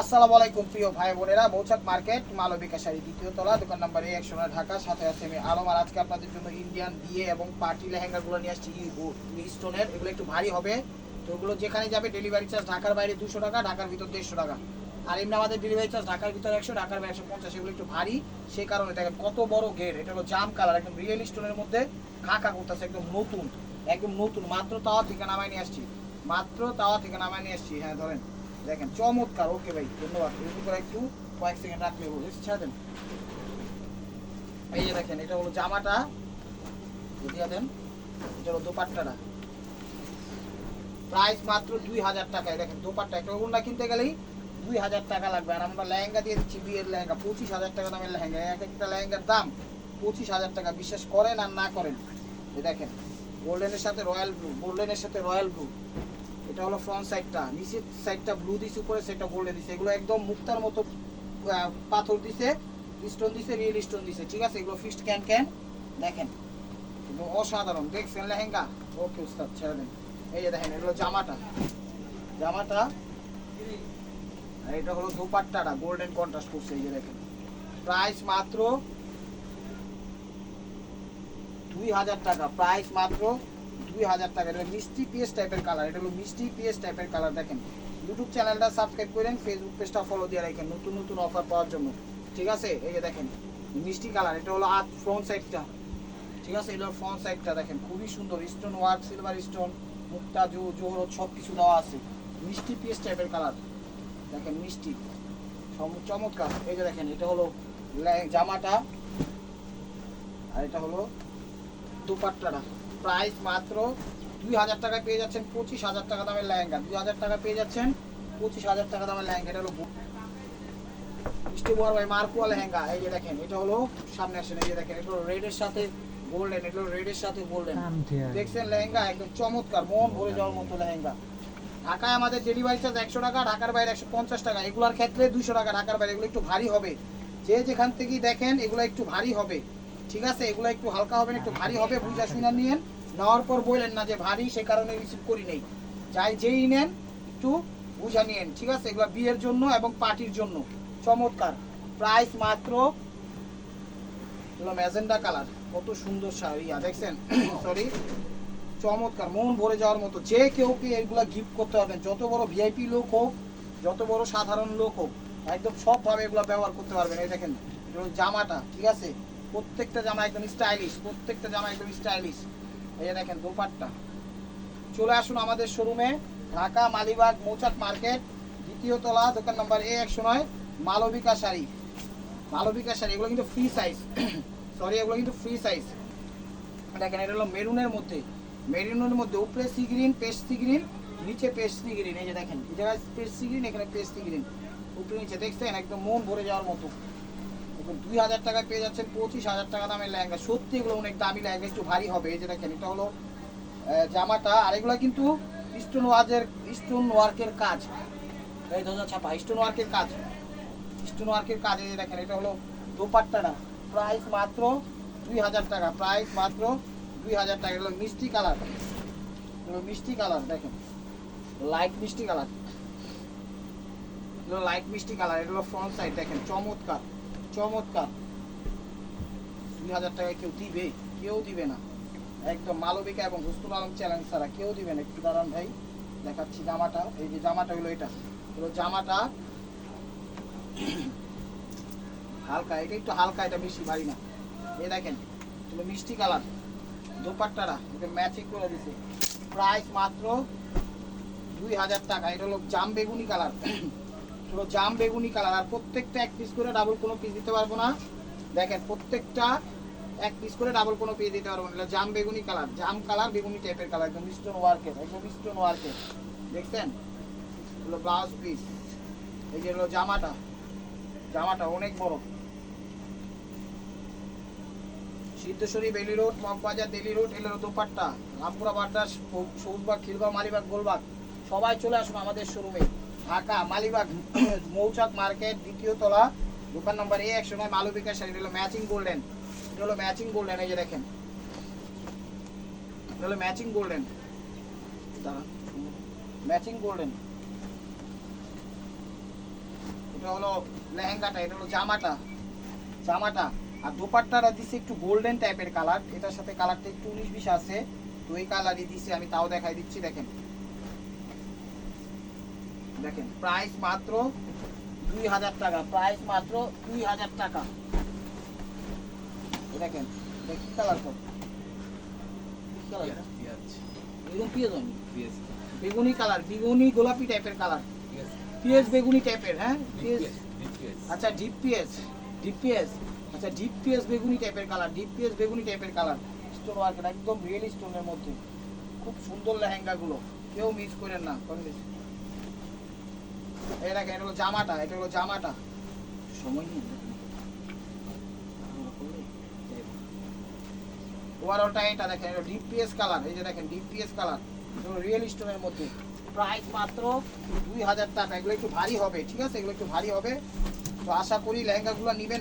আসসালামু আলাইকুম, প্রিয় ভাই বোনেরা। মৌচাক মার্কেট মালবিকা শাড়ি দ্বিতীয় তলা, দোকান নাম্বার একশো নয় ঢাকা, সাথে আছে আমি আলম। আর আজকে আপনাদের জন্য ইন্ডিয়ান বিয়ে এবং পার্টি লেহেঙ্গাগুলো নিয়ে আসছি স্টোনের। এগুলো একটু ভারী হবে। তো ওগুলো যেখানে যাবে ডেলিভারি চার্জ ঢাকার বাইরে দুশো টাকা, ঢাকার ভিতর দেড়শো টাকা। আর এমনি আমাদের ডেলিভারি চার্জ ঢাকার ভিতর একশো, ঢাকার বাইরে একশো পঞ্চাশ, এগুলো একটু ভারী। সেই কারণে দেখেন কত বড় গেট এটা হলো জাম কালার একদম রিয়েল স্টোনের মধ্যে খাকা করতেছে, একদম নতুন একদম নতুন। মাত্র তাওয়া থেকে নামায় নিয়ে আসছি। মাত্র তাওয়া থেকে নামায় নিয়ে আসছি। হ্যাঁ ধরেন। দেখেন, চমৎকার। ওকে ভাই, ধন্যবাদ। এরকম করে একটু কয়েক সেকেন্ড রাখলে বলে ছেড়ে দেন এই যে দেখেন, এটা হলো জামাটা। দিয়ে দেন, এটা হলো দোপাট্টাটা। প্রাইস মাত্র দুই হাজার টাকায় দেখেন, দোপাট্টা একটা ওগুলো কিনতে গেলেই দুই হাজার টাকা লাগবে। আর আমরা লেহেঙ্গা দিয়ে দিচ্ছি, বিয়ের লেহেঙ্গা। পঁচিশ হাজার টাকা দামের লেহেঙ্গা। এক একটা লেহেঙ্গার দাম পঁচিশ হাজার টাকা। বিশ্বাস করেন আর না করেন। দেখেন, গোল্ডেনের সাথে রয়্যাল ব্লু, গোল্ডেনের সাথে রয়্যাল ব্লু। এটা হলো ফ্রন্ট সাইডটা নিচের সাইডটা ব্লু দিছে, উপরে সেটা গোল্ডেন দিছে। এগুলো একদম মুক্তার মতো পাথর দিছে স্টোন দিছে রিয়েল স্টোন দিছে। ঠিক আছে? এগুলো ফিস্ট ক্যান ক্যান দেখেন অসাধারণ। দেখছেন লেহেঙ্গা? ওকে উস্তাদ, ছেড়ে দেন। এই যে দেখেন, এগুলো জামাটা। জামাটা, আর এটা হলো দোপাট্টাটা গোল্ডেন কন্ট্রাস্ট করছে, এই যে দেখেন। প্রাইস মাত্র দুই হাজার টাকা। প্রাইস মাত্র দুই হাজার টাকা। এটা মিষ্টি পিএস টাইপের কালার এটা হলো মিষ্টি পিএস টাইপের কালার দেখেন। ইউটিউব চ্যানেলটা সাবস্ক্রাইব করেন ফেসবুক পেজটা ফলো দিয়ে রাখেন নতুন নতুন অফার পাওয়ার জন্য। ঠিক আছে? এই যে দেখেন, মিষ্টি কালার এটা হলো আর ফ্রন্ট সাইডটা ঠিক আছে? এটা ফ্রন্ট সাইডটা দেখেন। খুবই সুন্দর। স্টোন ওয়ার্ক সিলভার স্টোন মুক্তা, জো জোহরত সব কিছু দেওয়া আছে। মিষ্টি পিএস টাইপের কালার দেখেন, মিষ্টি। চমৎকার। এই যে দেখেন, এটা হলো জামাটা। আর এটা হলো দুপাট্টাটা। প্রাইস মাত্র দুই হাজার টাকায় পেয়ে যাচ্ছেন পঁচিশ হাজার টাকা দামের লেহেঙ্গা। দুই হাজার টাকা পেয়ে যাচ্ছেন পঁচিশ হাজার টাকা দামের লেহেঙ্গা। এটা হলো মিষ্টি বড় ভাই মার্কুয়া লেহেঙ্গা। এই যে দেখেন এটা হলো সামনে আসেন এই যে দেখেন এটা হলো রেডের সাথে গোল্ডেন এটা হলো রেডের সাথে গোল্ডেন। দেখছেন লেহেঙ্গা একদম চমৎকার মন ভরে যাওয়ার মতো লেহেঙ্গা। ঢাকায় আমাদের ডেলিভারি চার্জ একশো টাকা ঢাকার বাইরে একশো পঞ্চাশ টাকা। এগুলোর ক্ষেত্রে দুশো টাকা ঢাকার বাইরে এগুলো একটু ভারী হবে। যে যেখান থেকেই দেখেন এগুলো একটু ভারী হবে। ঠিক আছে এগুলো একটু হালকা হবে না একটু ভারী হবে বুঝা শুনে নিয়েন। নেওয়ার পর বললেন না যে ভারী, সে কারণে রিসিভ করি নেই। চাই যেই নেন, একটু বুঝা নিয়েন, ঠিক আছে? এগুলো বিয়ের জন্য এবং পার্টির জন্য। চমৎকার। প্রাইস মাত্র ম্যাজেন্ডা কালার। কত সুন্দর শাড়ি দেখছেন? সরি চমৎকার, মন ভরে যাওয়ার মতো। যে কেউ কে এগুলা গিফট করতে পারবেন। যত বড় ভিআইপি লোক হোক, যত বড় সাধারণ লোক হোক, একদম সবভাবে এগুলো ব্যবহার করতে পারবেন। এই দেখেন জামাটা, ঠিক আছে? প্রত্যেকটা জামা একদম স্টাইলিশ প্রত্যেকটা জামা একদম স্টাইলিশ এই দেখেন দোপাট্টা। চলে আসুন আমাদের শোরুমে ঢাকা মালিবাগ মৌচাক মার্কেট, দ্বিতীয় তলা, দোকান নম্বর এ একশো নয়, মালবিকা শাড়ি। মালবিকা শাড়ি, এগুলো কিন্তু ফ্রি সাইজ সরি এগুলো কিন্তু ফ্রি সাইজ দেখেন, এটা হলো মেরুনের মধ্যে। মেরুনের মধ্যে উপরে সি গ্রিন পেস্ট গ্রিন নিচে পেস্ট গ্রিন এই যে দেখেন এই জায়গায় পেস্ট গ্রিন এখানে পেস্ট সি গ্রিন উপরে নিচে, দেখছেন? একদম মন ভরে যাওয়ার মতো। এখন দুই হাজার টাকায় পেয়ে যাচ্ছেন, পঁচিশ হাজার টাকা দামের লেহেঙ্গা। সত্যি এগুলো অনেক দামি লেহেঙ্গা, একটু ভারী হবে, এই যে দেখেন, এটা হলো জামাটা, আর এগুলো কিন্তু স্টোন ওয়ার্কের স্টোন ওয়ার্কের কাজ। এই ধরনের ছাপা স্টোন ওয়ার্কের কাজ। স্টোন ওয়ার্কের কাজ, এই যে দেখেন, এটা হলো দোপাট্টাটা প্রাইস মাত্র দুই হাজার টাকা প্রাইস মাত্র দুই হাজার টাকা। এগুলো মিষ্টি কালার। এগুলো মিষ্টি কালার, দেখেন। লাইট মিষ্টি কালার। এগুলো লাইট মিষ্টি কালার এগুলো ফ্রন্ট সাইড দেখেন, চমৎকার। চমৎকার। দুই হাজার টাকায় কেউ দিবে? কেউ দিবে না। একদম মালবিকা এবং হুস্তুল আলম চ্যালেঞ্জ ছাড়া কেউ দিবে না। একটু দাঁড়ান ভাই, দেখাচ্ছি জামাটা। এই যে জামাটা হলো এটা। হলো জামাটা হালকা, এটা একটু হালকা, এটা বেশি ভারী না। এ দেখেন, এগুলো মিষ্টি কালার। দোপাট্টারা এটা ম্যাচিং করে দিছে। প্রাইস মাত্র দুই হাজার টাকা। এটা হলো জাম বেগুনি কালার। হলো জাম বেগুনি কালার। আর প্রত্যেকটা এক পিস করে ডাবল কোনো পিস দিতে পারব না। দেখেন, প্রত্যেকটা এক পিস করে ডাবল কোনো পিস দিতে পারব না। জাম বেগুনি কালার। জাম কালার বেগুনি টাইপের কালার। একদম স্টোন ওয়ার্কের একদম স্টোন ওয়ার্কের দেখছেন? হলো ব্লাউজ পিস এই যে হলো জামাটা। জামাটা অনেক বড়। সিদ্ধেশ্বরী বেলি রোড, মগবাজার দিল্লি রোড এলো দোপাট্টা। রামপুরা বাড্ডা সবুজবাগ খিলবাগ মালিবাগ, গোলবাগ। সবাই চলে আসুন আমাদের শোরুমে ঢাকা, মালিবাগ, মৌচাক মার্কেট, দ্বিতীয় তলা, দোকান নম্বর এ, একশো নয় মালবিকা শাড়ি এটা হলো ম্যাচিং গোল্ডেন এটা হলো ম্যাচিং গোল্ডেন এই যে দেখেন। এটা হলো ম্যাচিং গোল্ডেন ম্যাচিং গোল্ডেন এটা হলো লেহেঙ্গাটা, এটা হলো জামাটা। জামাটা। আর দোপাট্টাটা দিছে একটু গোল্ডেন টাইপের কালার এটার সাথে কালারটা একটু উনিশ বিশ আছে। তো এই কালারই দিছে, আমি তাও দেখাই দিচ্ছি, দেখেন। দেখেন। প্রাইস মাত্র দুই হাজার টাকা প্রাইস মাত্র দুই হাজার টাকা। এই দেখেন এটা কি কালার তো কি কালার এটা? এরকম পেঁয়াজ। হয়নি বেগুনি কালার বেগুনি গোলাপি টাইপের কালার পিএস বেগুনি টাইপের হ্যাঁ? পিএস আচ্ছা ডিপ পিএস ডিপ পিএস আচ্ছা ডিপ পিএস বেগুনি টাইপের কালার ডিপ পিএস বেগুনি টাইপের কালার স্টোন ওয়ার্কের একদম রিয়েল স্টোনের মধ্যে। খুব সুন্দর লেহেঙ্গা গুলো কেউ মিস করেন না তো আশা করি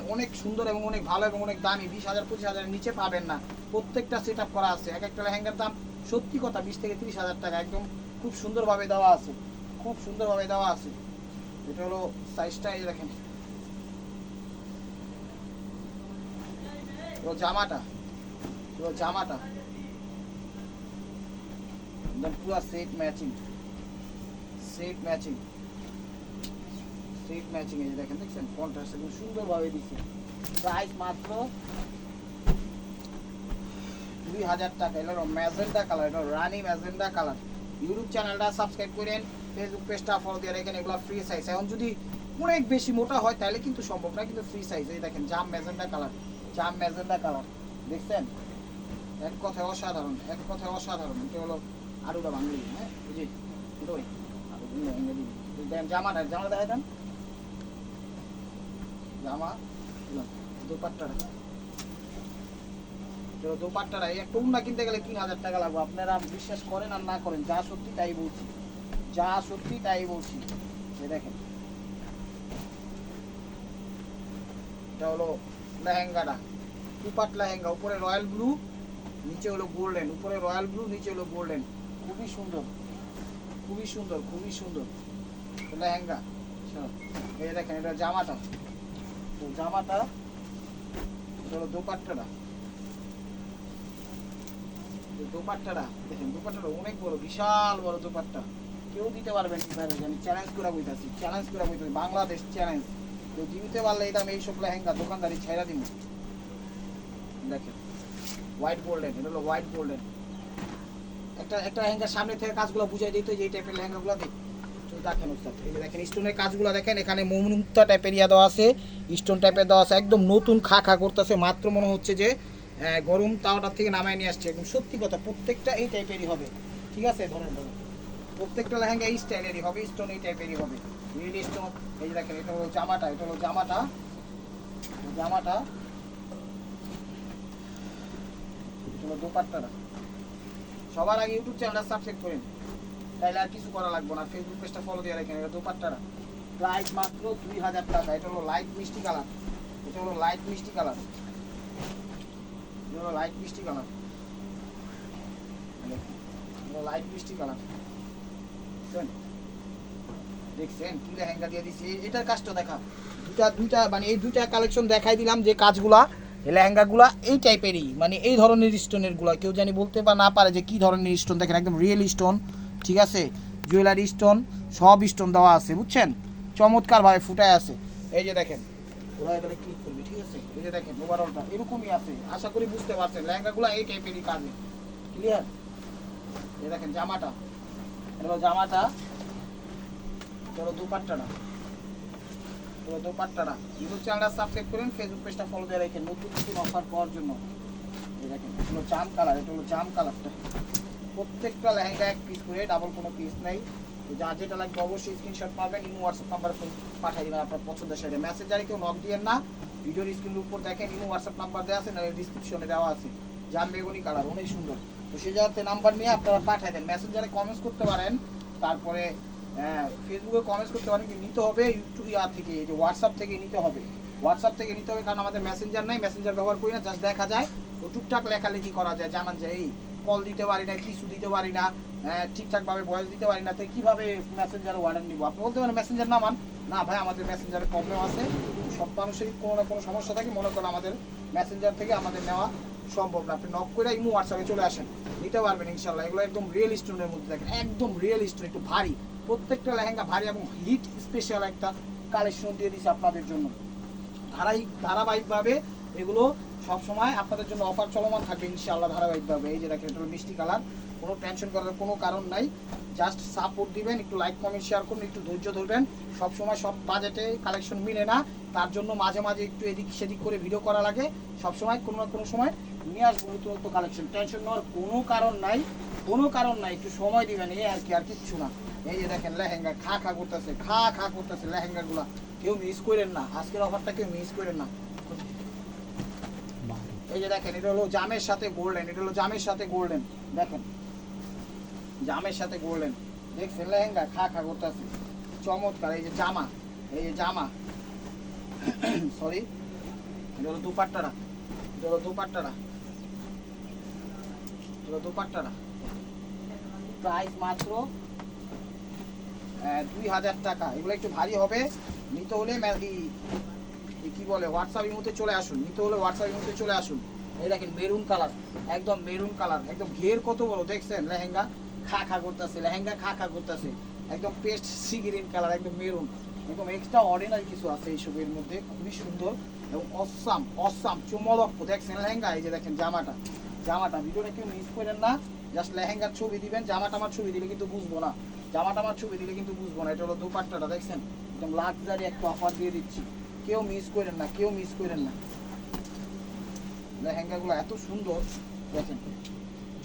অনেক সুন্দর এবং অনেক ভালো এবং অনেক দামি। বিশ হাজার, পঁচিশ হাজারের নিচে পাবেন না। প্রত্যেকটা সেট আপ করা আছে। এক একটা লেহেঙ্গার দাম সত্যি কথা, বিশ থেকে তিরিশ হাজার টাকা। একদম খুব সুন্দরভাবে দেওয়া আছে। খুব সুন্দরভাবে দেওয়া আছে। এটা হলো সাইজটা এই দেখেন। এগুলো জামাটা এগুলো জামাটা। একদম পুরো set matching set matching set matching এই যে দেখেন, দেখছেন? কন্ট্রাস্ট একদম সুন্দরভাবে দিচ্ছে। প্রাইস মাত্র দুই হাজার টাকা। এটা হলো ম্যাজেন্ডা কালার এটা হলো রানি ম্যাজেন্ডা কালার ইউটিউব চ্যানেলটা সাবস্ক্রাইব করেন। ফেসবুক পেজটা ফলো দিয়ে রাখেন, এগুলো ফ্রি সাইজ এখন যদি অনেক বেশি মোটা হয়, তাহলে কিন্তু সম্ভব না, কিন্তু ফ্রি সাইজ এই দেখেন, জাম ম্যাজেন্ডা কালার জাম ম্যাজেন্ডা কালার দেখছেন? এক কথায় অসাধারণ, এক কথায় অসাধারণ। এটা হলো আরুটা বাঙালি হ্যাঁ? বুঝি ওই, আরও ইংরেজি দেন জামাটা জামা দেখা দেন। জামা কিনতে গেলে তিন হাজার টাকা লাগবে। আপনারা বিশ্বাস করেন আর না করেন, যা সত্যি তাই বলছি। যা সত্যি তাই বলছি। দেখেন। এটা হলো লেহেঙ্গাটা। টুপাট লেহেঙ্গা, উপরে রয়্যাল ব্লু, নিচে হলো গোল্ডেন। উপরে রয়্যাল ব্লু, নিচে হলো গোল্ডেন। খুবই সুন্দর। খুবই সুন্দর খুবই সুন্দর। লেহেঙ্গা। এই দেখেন, এটা জামাটা। তো জামাটা হলো দোপাট্টাটা। দোপাট্টাটা, দেখেন, দোপাট্টাটা অনেক বড়, বিশাল বড় দোপাট্টা। কেউ দিতে পারবেন আমি চ্যালেঞ্জ করে বইতাছি চ্যালেঞ্জ করে বইতাছি, বাংলাদেশ চ্যালেঞ্জ কেউ দিতে পারলে এই দামে এইসব লেহেঙ্গা দোকানদারি ছাইরা দিব দেখেন হোয়াইট গোল্ডেন এটা হলো হোয়াইট গোল্ডেন একটা একটা লেহেঙ্গার সামনে থেকে কাজগুলো বুঝাই দিত যে এই টাইপের লেহেঙ্গাগুলো দিই দেখেন দেখেন স্টোনের কাজগুলো দেখেন, এখানে দেওয়া আছে স্টোন টাইপের দেওয়া একদম নতুন খা খা করতেছে, মাত্র মনে হচ্ছে যে গরম থেকে নিয়ে আসছে। একদম কথা, প্রত্যেকটা এই টাইপেরই হবে। ঠিক আছে? ধরেন। প্রত্যেকটা লেহেঙ্গা এই স্টাইলেরই হবে স্টোন এই টাইপেরই হবে। রিল স্টোন এই যে দেখেন, এটা হলো জামাটা, এটা হলো জামাটা। জামাটা হলো দোপাট্টাটা সবার আগে ইউটিউব চ্যানেলটা সাবস্ক্রাইব করেন। তাইলে আর কিছু করা লাগবে না ফেসবুক পেজটা ফলো দিয়ে রাখেন, এটা দোপাট্টাটা। প্রাইস মাত্র দুই হাজার টাকা, এটা হলো লাইট মিষ্টি কালার। এটা হলো লাইট মিষ্টি কালার। এটা হলো লাইট মিষ্টি কালার। লাইট মিষ্টি কালার। দেখছেন? কি লেহেঙ্গা দিয়ে দিছি? এটার কাজটা দেখা। দুটা দুইটা মানে এই দুইটা কালেকশন দেখাই দিলাম যে কাজগুলা লেহেঙ্গাগুলা এই টাইপেরই মানে এই ধরনের স্টোনেরগুলা। কেউ জানি বলতে বা না পারে যে কি ধরনের স্টোন দেখেন একদম রিয়েল স্টোন ঠিক আছে? জুয়েলারি স্টোন সব স্টোন দেওয়া আছে, বুঝছেন? চমৎকার ভাবে ফুটায় আছে। এই যে দেখেন, ওরা ঠিক আছে? এই যে দেখেন এরকমই আছে। আশা করি বুঝতে পারছেন, লেহেঙ্গাগুলো এই টাইপেরই কাজে। ক্লিয়ার এই দেখেন, জামাটা। হলো জামাটা হলো দুপাট্টাটা হলো দুপাট্টাটা ইউটিউব চ্যানেলটা সাবস্ক্রাইব করেন ফেসবুক পেজটা ফলো দিয়ে রাখেন নতুন নতুন অফার পাওয়ার জন্য। দেখেন, এটা হলো জাম কালার এটা হলো জাম কালারটা প্রত্যেকটা লেহেঙ্গা এক পিস করে ডাবল কোনো পিস নেই। যা যেটা লাগবে অবশ্যই স্ক্রিনশট পাবেন, ইমো হোয়াটসঅ্যাপ নাম্বার পাঠিয়ে দেবেন আপনার পছন্দের সাইডে মেসেঞ্জারে কেউ নক দিয়েন না। ভিডিওর স্ক্রিনের উপর দেখেন, ইমো হোয়াটসঅ্যাপ নাম্বার দেওয়া আছে না ডিসক্রিপশনে দেওয়া আছে। জাম বেগুনি কালার অনেক সুন্দর। তো সেই জায়গাতে নাম্বার নিয়ে আপনারা পাঠিয়ে দেন। মেসেঞ্জারে কমেন্টস করতে পারেন তারপরে ফেসবুকে কমেন্টস করতে পারেন নিতে হবে ইউটিউব ইয়া থেকে যে হোয়াটসঅ্যাপ থেকে নিতে হবে। হোয়াটসঅ্যাপ থেকে নিতে হবে কারণ আমাদের মেসেঞ্জার নাই মেসেঞ্জার ব্যবহার করি না জাস্ট দেখা যায়। ও টুকটাক লেখালেখি করা যায় জানান যায় এই কল দিতে পারি না কিছু দিতে পারি না হ্যাঁ, ঠিকঠাকভাবে ভয়েস দিতে পারি না তো কীভাবে মেসেঞ্জারে অর্ডার নিবো আপনি বলতে পারেন মেসেঞ্জার নামান না ভাই আমাদের মেসেঞ্জারে প্রবলেম আছে। সব মানুষেরই কোনো না কোনো সমস্যা থাকে মনে করেন আমাদের মেসেঞ্জার থেকে আমাদের নেওয়া সম্ভব না। আপনি নক করে ইমো হোয়াটসঅ্যাপে চলে আসেন। নিতে পারবেন ইনশাল্লাহ। এগুলো একদম রিয়েল স্টোনের মধ্যে দেখেন। একদম রিয়েল স্টোন একটু ভারী। প্রত্যেকটা লেহেঙ্গা ভারী এবং হিট স্পেশাল একটা কালেকশন দিয়ে দিচ্ছে আপনাদের জন্য। ধারাবাহিক ধারাবাহিকভাবে এগুলো সবসময় আপনাদের জন্য অফার চলমান থাকবে ইনশাআল্লাহ ধারাবাহিকভাবে। এই যে দেখেন, এটা মিষ্টি কালার কোনো টেনশন করার কোনো কারণ নাই। জাস্ট সাপোর্ট দিবেন, একটু লাইক কমেন্ট শেয়ার করুন, একটু ধৈর্য ধরবেন। সবসময় সব বাজেটে কালেকশন মিলে না। তার জন্য মাঝে মাঝে একটু এদিক সেদিক করে ভিডিও করা লাগে। সবসময় কোনো না কোনো সময় নিয়ে আসব নতুন নতুন কালেকশন টেনশন নেওয়ার কোনো কারণ নাই, কোনো কারণ নাই, একটু সময় দিবেন এই আর কি, আর কিচ্ছু না। এই যে দেখেন, লেহেঙ্গা খা খা করতেছে, খা খা করতেছে লেহেঙ্গাগুলা। কেউ মিস করেন না, আজকের অফারটা কেউ মিস করেন না। এই যে দেখেন, এটা হলো জামের সাথে গোল্ডেন এটা হলো জামের সাথে গোল্ডেন দেখেন, জামের সাথে গোল্ডেন দেখছেন, লেহেঙ্গা খা খা করতেছে। চমৎকার, এই যে জামা, এই যে জামা। সরি এটা হলো দুপাট্টারা দুপাট্টারা দুপাট্টারা প্রাইস মাত্র দুই হাজার টাকা। এগুলো একটু ভারী হবে। নিতে হলে কি বলে হোয়াটসঅ্যাপ ইমোতে চলে আসুন। নিতে হলে হোয়াটসঅ্যাপ ইমোতে চলে আসুন। এই দেখেন মেরুন কালার একদম মেরুন কালার একদম ঘের কত বড়, দেখছেন? লেহেঙ্গা খা খা করতেছে, লেহেঙ্গা খা খা করতেছে। একদম পেস্ট সি গ্রিন কালার একদম মেরুন একদম এক্সট্রা অর্ডিনারি কিছু আছে এইসবের মধ্যে। খুবই সুন্দর। এবং অসাম অসাম চমলক্ষ দেখছেন লেহেঙ্গা? এই যে দেখেন জামাটা। জামাটা, ভিডিওটা কেউ মিস করেন না। জাস্ট লেহেঙ্গার ছবি দিবেন, জামাটা আমার ছবি দিলে কিন্তু বুঝব না। জামাটা আমার ছবি দিলে কিন্তু বুঝব না। এটা হলো দুপাট্টাটা, দেখছেন? একদম লাক্সারি একটা অফার দিয়ে দিচ্ছি। কেউ মিস করেন না, কেউ মিস করেন না। লেহেঙ্গাগুলো এত সুন্দর, দেখেন।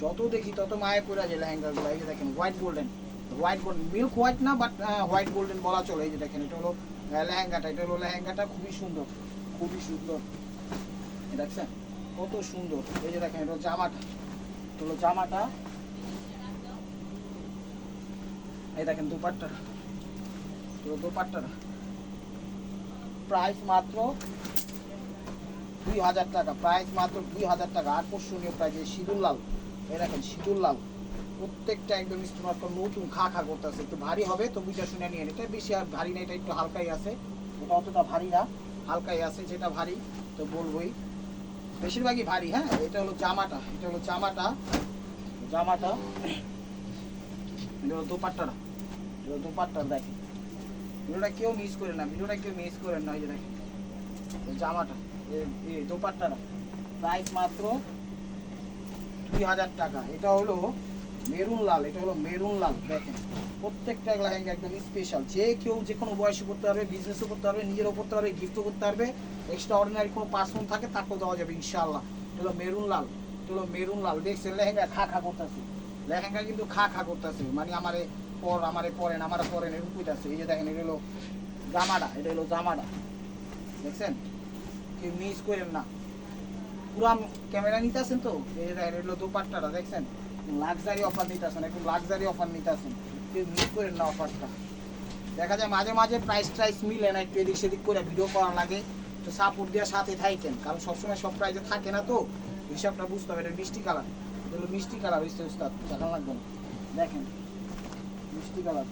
যত দেখি তত মায়ে পড়ে যায় লেহেঙ্গাগুলো। এই যে দেখেন white golden white golden milk white না বাট হোয়াইট গোল্ডেন বলা চলে। এই যে দেখেন, এটা হলো লেহেঙ্গাটা। এটা হলো লেহেঙ্গাটা খুবই সুন্দর। খুবই সুন্দর। দেখছেন? কত সুন্দর। এই যে দেখেন, এটা জামাটা। হলো জামাটা। এই দেখেন দুপাট্টাটা এটা হলো দুপাট্টাটা প্রাইস মাত্র দুই হাজার টাকা। প্রাইস মাত্র দুই হাজার টাকা। আকর্ষণীয় প্রাইস এই সিঁদুর লাল এই দেখেন সিঁদুর লাল প্রত্যেকটা একদম স্টোনার নতুন খা খা করতেছে। একটু ভারী হবে, তো বুঝা শুনে নিয়ে এটা বেশি আর ভারী না, এটা একটু হালকাই আছে। এটা অতটা ভারী না। হালকাই আছে যেটা ভারী, তো বলবোই। বেশিরভাগই ভারী হ্যাঁ? এটা হলো জামাটা, এটা হলো জামাটা জামাটা, এটা হলো দোপাট্টাটা, এটা হলো দোপাট্টা দেখেন। ভিডিওটা কেউ মিস করে না, ভিডিওটা কেউ মিস করেন না, এই যে দেখেন। এই জামাটা এ- এই দোপাট্টাটা। প্রাইস মাত্র দুই হাজার টাকা। এটা হলো মেরুন লাল, এটা হলো মেরুন লাল, দেখেন। প্রত্যেকটা লেহেঙ্গা একদম স্পেশাল যে কেউ যে কোনো বয়সে করতে পারবে বিজনেসও করতে পারবে, নিজেরও করতে পারবে গিফটও করতে পারবে এক্সট্রা অর্ডিনারি কোনো পার্সন থাকে তাকেও দেওয়া যাবে ইনশাল্লাহ এটা হলো মেরুন লাল, এটা হলো মেরুন লাল। দেখছেন, লেহেঙ্গা খা খা করতেছে। লেহেঙ্গা কিন্তু খা খা করতেছে। মানে আমারে পর, আমারে পরেন আমারে পরেন, এরকম কইতাছে। এই যে দেখেন, এটা হলো জামাটা, এটা হলো জামাটা। দেখছেন? কেউ মিস করেন না। পুরান ক্যামেরা নিতে নিতেছেন তো? এই যে দেখেন, এটা হলো দোপাট্টাটা, দেখছেন? লাক্সারি অফার নিতেছেন একটু লাক্সারি অফার নিতেছেন, কেউ মিস করেন না অফারটা দেখা যায় মাঝে মাঝে প্রাইস ট্রাইস মিলে না, একটু এদিক সেদিক করে ভিডিও করা লাগে, তো সাপোর্ট দেওয়ার সাথে থাকেন, কারণ সবসময় সব প্রাইজে থাকে না তো, হিসাবটা বুঝতে হবে, এটা মিষ্টি কালার এটা হলো মিষ্টি কালার হচ্ছে উস্তাদ, দেখানো লাগবে না। দেখেন, মিষ্টি কালার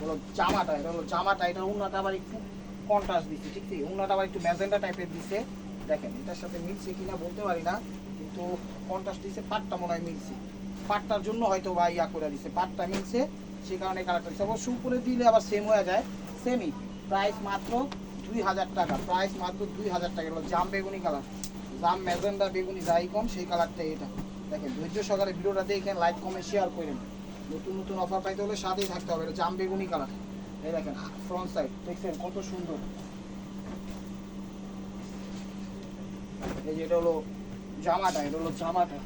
হলো জামাটা এটা হলো জামাটা এটা উন্নাটা আবার একটু কন্ট্রাস্ট দিচ্ছে ঠিক আছে উন্নাটা আবার একটু ম্যাজেন্ডা টাইপের দিচ্ছে দেখেন, এটার সাথে মিলছে কিনা বলতে পারি না, কিন্তু কন্ট্রাস্ট দিচ্ছে পাটটা মনে হয় মিলছে। পাটটার জন্য হয়তো বা ইয়া করে দিচ্ছে পাটটা মিলছে সেই কারণে কালারটা দিচ্ছে অবশ্য উপরে দিলে আবার সেম হয়ে যায় সেমই প্রাইস মাত্র দুই হাজার টাকা প্রাইস মাত্র দুই হাজার টাকা। এগুলো জাম বেগুনি কালার জাম, ম্যাজেন্ডা, বেগুনি যাই কম সেই কালারটাই এটা। দেখেন, ধৈর্য সহকারে ভিডিওটা দেখেন লাইক কমে শেয়ার করেন। নতুন নতুন অফার পাইতে হলে সাথেই থাকতে হবে। এটা জাম বেগুনি কালার এই দেখেন ফ্রন্ট সাইড দেখছেন কত সুন্দর। এই যে এটা হলো জামাটা, এটা হলো জামাটা।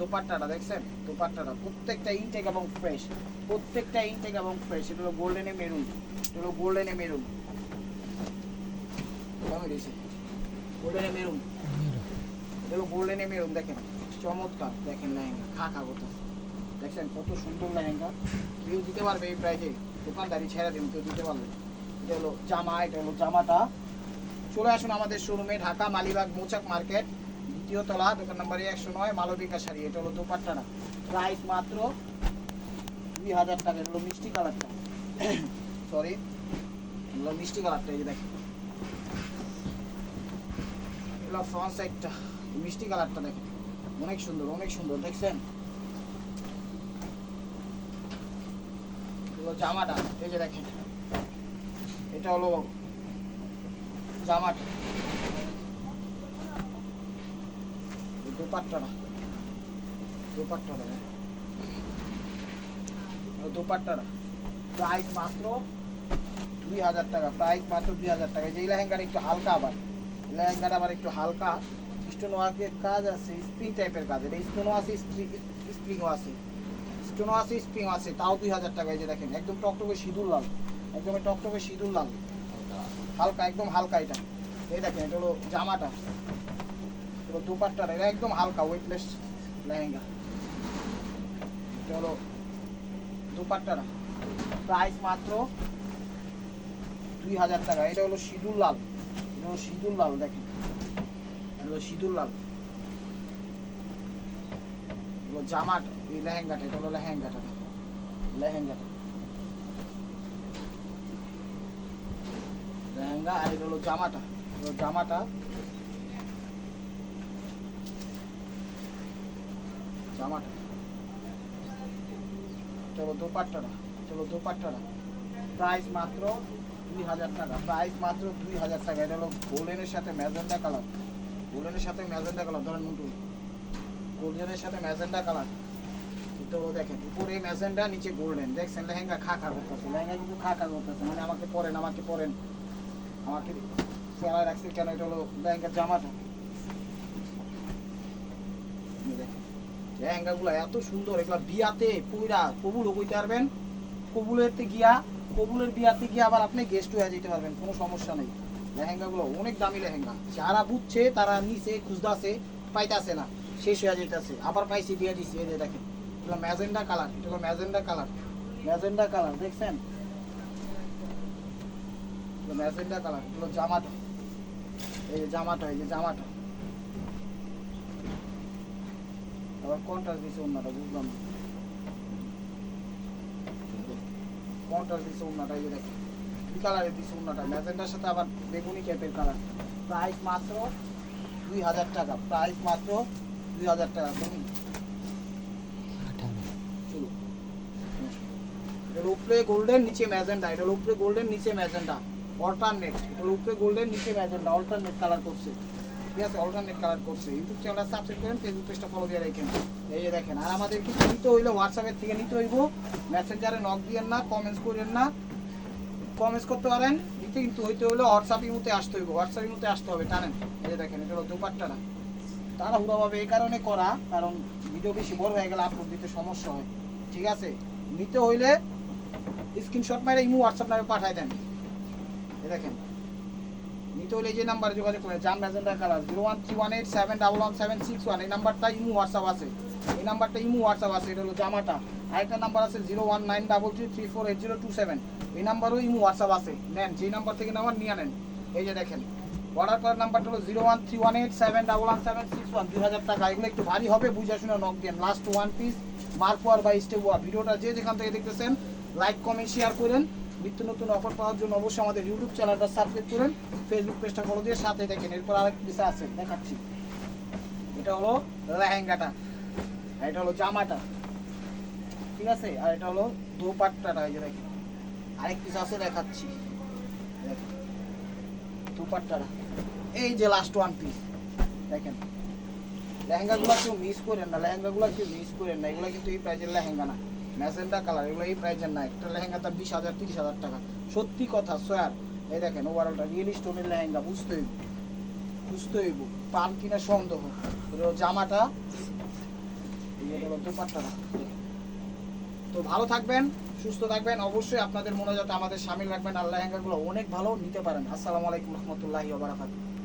দোপাট্টাটা দেখছেন? দোপাট্টাটা প্রত্যেকটা ইনটেক এবং ফ্রেশ প্রত্যেকটা ইনটেক এবং ফ্রেশ এটা হলো গোল্ডেনে মেরুন এটা হলো গোল্ডেনে মেরুন গোল্ডেনে মেরুন এটা হলো গোল্ডেনে মেরুন দেখেন। চমৎকার। দেখেন লেহেঙ্গা খা খা দেখছেন কত সুন্দর লেহেঙ্গা। কেউ দিতে পারবে এই প্রাইজে দোকানদারি ছেড়ে দিন, কেউ দিতে পারবে এটা হলো জামা, এটা হলো জামাটা। চলে আসুন আমাদের শোরুমে ঢাকা মালিবাগ মোচাক মার্কেট, দ্বিতীয় তলা, দোকান নাম্বার একশো নয় মালবিকা শাড়ি এটা হলো দোপাট্টাটা। প্রাইস মাত্র দুই হাজার টাকা। এটা হলো মিষ্টি কালারটা। সরি হলো মিষ্টি কালারটা, এই যে দেখেন। এগুলো ফ্রন্ট সাইডটা মিষ্টি কালারটা দেখেন। অনেক সুন্দর অনেক সুন্দর। দেখছেন? এগুলো জামাটা এই যে দেখেন এটা হলো জামাটা এই দোপাট্টাটা দোপাট্টাটা এই দোপাট্টাটা প্রাইস মাত্র দুই হাজার টাকা প্রাইস মাত্র দুই হাজার টাকা যে এই লেহেঙ্গাটা একটু হালকা আবার এই লেহেঙ্গাটা আবার একটু হালকা স্টোন ওয়ার্কের কাজ আছে স্প্রিং টাইপের কাজ এটা স্টোনও আছে স্প্রিংও আছে স্টোনও আছে স্প্রিংও আছে, তাও দুই হাজার টাকা এই যে দেখেন, একদম টকটকে সিঁদুর লাল একদম টকটকে সিঁদুর লাল। হালকা, একদম হালকা এটা। এই দেখেন, এটা হলো জামাটা। এটা দুপাট্টাটা এটা একদম হালকা ওয়েটলেস লেহেঙ্গা। এটা হলো দুপাট্টাটা। প্রাইস মাত্র দুই হাজার টাকা। এটা হলো সিঁদুর লাল। এটা হলো সিঁদুর লাল, দেখেন। এটা হলো সিঁদুর লাল। জামাটা। এই লেহেঙ্গাটা, এটা হলো লেহেঙ্গাটা। লেহেঙ্গাটা লেহেঙ্গা আর এটা হলো জামাটা। জামাটা জামাটা। হলো দোপাট্টাটা। হলো দোপাট্টাটা। প্রাইস মাত্র দুই হাজার টাকা। প্রাইস মাত্র দুই হাজার টাকা। এটা হলো গোল্ডেনের সাথে ম্যাজেন্ডা কালার। গোল্ডেনের সাথে ম্যাজেন্ডা কালার। ধরেন মুন্টু গোল্ডেনের সাথে ম্যাজেন্ডা কালার। দেখেন, উপরে নিচে দেখছেন, লেহেঙ্গা খা করতেছে, লেহেঙ্গা কিন্তু করতেছে। মানে আমাকে পরেন আমাকে পরেন। আমাকে রাখছে কেন? এটা হলো লেহেঙ্গার জামাটা এত সুন্দর, এগুলা বিয়াতে পুইরা কবুল কইতে পারবেন। কবুলেতে গিয়া, কবুলের বিয়াতে গিয়া আবার আপনি গেস্ট হয়ে যেতে পারবেন, কোনো সমস্যা নেই। লেহেঙ্গাগুলো অনেক দামি লেহেঙ্গা। যারা বুঝছে, তারা নিচে খুঁজতেছে, পাইতাছে না, শেষ হয়ে যেতেছে। আবার পাইছি দিয়ে দিছি দেখেন। এটা ম্যাজেন্ডা কালার এটা হলো ম্যাজেন্ডা কালার। ম্যাজেন্ডা কালার, দেখছেন? ম্যাজেন্ডা কালার, এগুলো জামাটা এই যে জামাটা এই যে জামাটা আবার কন্ট্রাস্ট দিছে অন্যটা, বুঝলাম কন্ট্রাস্ট দিছে অন্যটা, এই দেখেন। কি কালারের দিছে অন্যটা? ম্যাজেন্ডার সাথে আবার বেগুনি টাইপের কালার প্রাইস মাত্র দুই হাজার টাকা প্রাইস মাত্র দুই হাজার টাকা তুমি চলো এটার উপরে গোল্ডেন নিচে ম্যাজেন্ডা এটার উপরে গোল্ডেন নিচে ম্যাজেন্ডা অল্টারনেট এটার উপরে গোল্ডেন নিচে ম্যাজেন্ডা অল্টারনেট কালার করছে। ঠিক আছে? অল্টারনেট কালার করছে। ইউটিউব চ্যানেলটা সাবস্ক্রাইব করেন ফেসবুক পেজটা ফলো দিয়ে রাখেন। এই যে দেখেন, আর আমাদের কিছু নিতে হইলে হোয়াটসঅ্যাপের থেকে নিতে হইব। মেসেঞ্জারে নক দিয়েন না কমেন্টস করেন না। কমেন্টস করতে পারেন, নিতে কিন্তু হইতে হলে হোয়াটসঅ্যাপ ইমুতে আসতে হইব। হোয়াটসঅ্যাপ ইমুতে আসতে হবে জানেন এই যে দেখেন, এটা হলো দুপাট্টাটা তাড়াহুড়াভাবে এই কারণে করা, কারণ ভিডিও বেশি বড় হয়ে গেলে আপলোড দিতে সমস্যা হয়। ঠিক আছে? নিতে হইলে স্ক্রিনশট মেরে ইমু হোয়াটসঅ্যাপ নামে পাঠাই দেন। দেখেন। নিতে হলে যে নাম্বারে যোগাযোগ করে জাম magenta colour, zero one three one eight seven double one seven six one. এই নাম্বারটা ইমু হোয়াটসঅ্যাপ আছে। এই নাম্বারটা ইমু হোয়াটসঅ্যাপ আছে, এটা হলো জামাটা। আরেকটা নাম্বার আছে zero one nine double three three four eight zero two seven. এই নাম্বারও ইমু হোয়াটসঅ্যাপ আছে। নেন, যেই নাম্বার থেকে নাম্বার নিয়ে নেন। এই যে দেখেন অর্ডার করার নাম্বারটা হলো zero one three one eight seven double one seven six one. দুই হাজার টাকা, এগুলো একটু ভারী হবে, বুঝে শুনে নক দেন লাস্ট ওয়ান পিস মার্কওয়ার বা স্টেপওয়া ভিডিওটা যে যেখান থেকে দেখতেছেন লাইক কমেন্ট শেয়ার করেন। নিত্য নতুন অফার পাওয়ার জন্য অবশ্যই আমাদের ইউটিউব চ্যানেলটা সাবস্ক্রাইব করেন ফেসবুক পেজটা ফলো দিয়ে সাথে দেখেন। এরপর আরেক পিস আছে, দেখাচ্ছি। এটা হলো লেহেঙ্গাটা এটা হলো জামাটা। ঠিক আছে? আর এটা হলো দোপাট্টাটা, এই যে দেখেন। আরেক পিস আছে, দেখাচ্ছি। দোপাট্টাটা। এই যে লাস্ট ওয়ান পিস দেখেন। লেহেঙ্গাগুলো কেউ মিস করেন না, লেহেঙ্গাগুলো কেউ মিস করেন না। এগুলো কিন্তু এই প্রাইজের লেহেঙ্গা না। ম্যাজেন্টা কালার, এগুলো এই প্রাইজের না। একটা লেহেঙ্গা তার বিশ হাজার, তিরিশ হাজার টাকা। সত্যি কথা সোয়ার এই দেখেন ওভারঅলটা রিয়েল স্টোনের লেহেঙ্গা বুঝতে হইব বুঝতে হইব পান কিনা সন্দেহ। জামাটা দোপাট্টাটা তো ভালো থাকবেন, সুস্থ থাকবেন। অবশ্যই আপনাদের মনে যাতে আমাদের সামিল রাখবেন। আর লেহেঙ্গাগুলো অনেক ভালো নিতে পারেন। আসসালামু আলাইকুম রহমতুল্লাহি ওবারাকাতুহু